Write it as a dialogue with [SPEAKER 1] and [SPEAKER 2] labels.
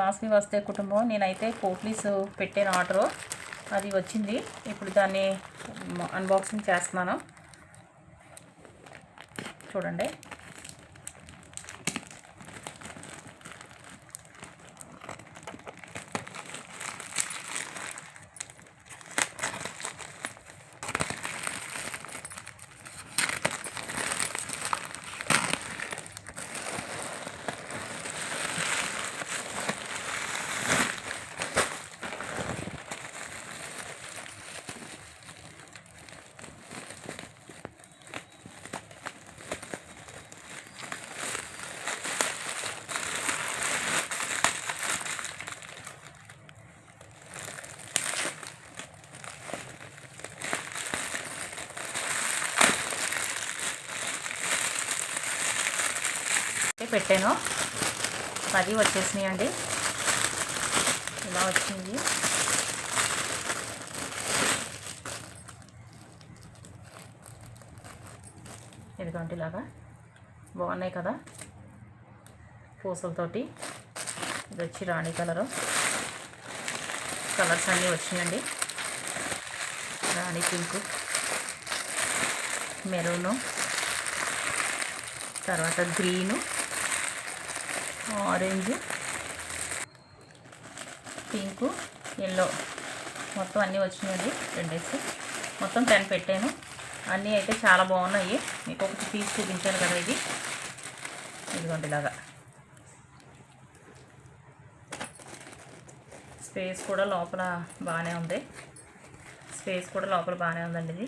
[SPEAKER 1] వాసవి వస్తే కుటుంబం. నేనైతే కోట్లీస్ పెట్టాను ఆర్డరు. అది వచ్చింది. ఇప్పుడు దాన్ని అన్బాక్సింగ్ చేస్తున్నాను. చూడండి. పెట్టాను. పది వచ్చేసినాయండి ఇలా వచ్చింది. ఎందుకంటే ఇలాగా. బాగున్నాయి కదా పూసలతోటి. ఇది వచ్చి రాణి కలరు. కలర్స్ అన్నీ వచ్చినాయండి. రాణి పింక్ మెరూను తర్వాత గ్రీను. ఆరెంజ్ పింకు ఎల్లో మొత్తం అన్నీ వచ్చినాయండి రెండేసి. మొత్తం టెన్ పెట్టాను. అన్నీ అయితే చాలా బాగున్నాయి. మీకు ఒకటి తీసి చూపించాను కదా ఇది. ఇదిగోండి ఇలాగా. స్పేస్ కూడా లోపల బాగానే ఉంది. స్పేస్ కూడా లోపల బాగానే ఉందండి ఇది.